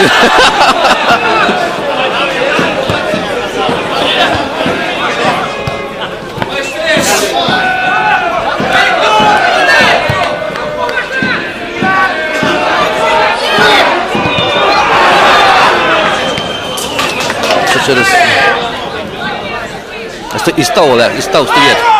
Це через... І стол, Олег, і стол стоїть.